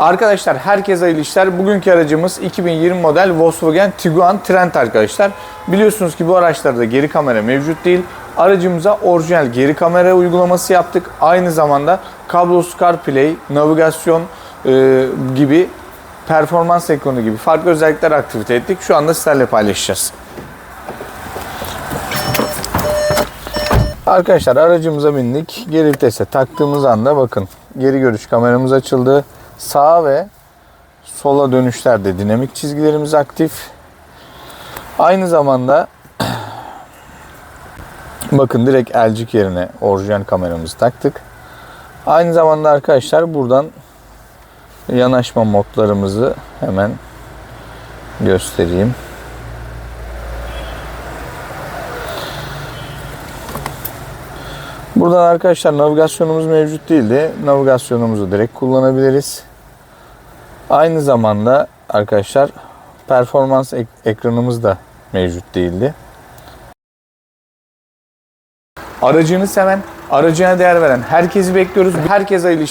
Arkadaşlar herkese hayırlı işler. Bugünkü aracımız 2020 model Volkswagen Tiguan Trend arkadaşlar. Biliyorsunuz ki bu araçlarda geri kamera mevcut değil. Aracımıza orijinal geri kamera uygulaması yaptık. Aynı zamanda kablosuz CarPlay, navigasyon e, gibi performans ekranı gibi farklı özellikler aktivite ettik. Şu anda sizlerle paylaşacağız. Arkadaşlar aracımıza bindik. Geri vitese taktığımız anda bakın geri görüş kameramız açıldı. Sağa ve sola dönüşlerde dinamik çizgilerimiz aktif. Aynı zamanda bakın direkt elcik yerine orijinal kameramızı taktık. Aynı zamanda arkadaşlar buradan yanaşma modlarımızı hemen göstereyim. Buradan arkadaşlar navigasyonumuz mevcut değildi. Navigasyonumuzu direkt kullanabiliriz. Aynı zamanda arkadaşlar performans ek- ekranımız da mevcut değildi. Aracını seven, aracına değer veren herkesi bekliyoruz. Herkese hayırlı.